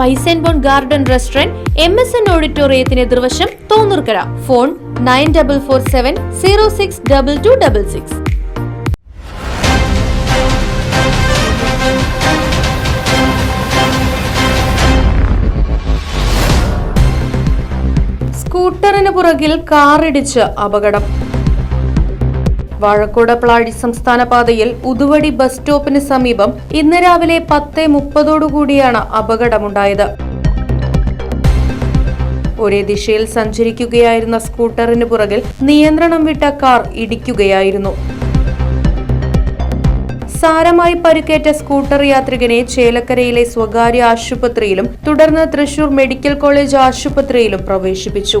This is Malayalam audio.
Spice and bone garden restaurant M S N ഓഡിറ്റോറിയത്തിന് എതിർവശം Thonnurkara. Phone nine double four seven zero six double two double six സ്കൂട്ടറിന് പുറകിൽ കാറിടിച്ച് അപകടം. വാഴക്കോട് പ്ലാഴി സംസ്ഥാന പാതയിൽ ഉതുവടി ബസ് സ്റ്റോപ്പിന് സമീപം ഇന്ന് രാവിലെ പത്ത് മുപ്പതോടുകൂടിയാണ് അപകടമുണ്ടായത്. ഒരേ ദിശയിൽ സഞ്ചരിക്കുകയായിരുന്ന സ്കൂട്ടറിന് പുറകിൽ നിയന്ത്രണം വിട്ട കാർ ഇടിക്കുകയായിരുന്നു. സാരമായി പരിക്കേറ്റ സ്കൂട്ടർ യാത്രികനെ ചേലക്കരയിലെ സ്വകാര്യ ആശുപത്രിയിലും തുടർന്ന് തൃശൂർ മെഡിക്കൽ കോളേജ് ആശുപത്രിയിലും പ്രവേശിപ്പിച്ചു.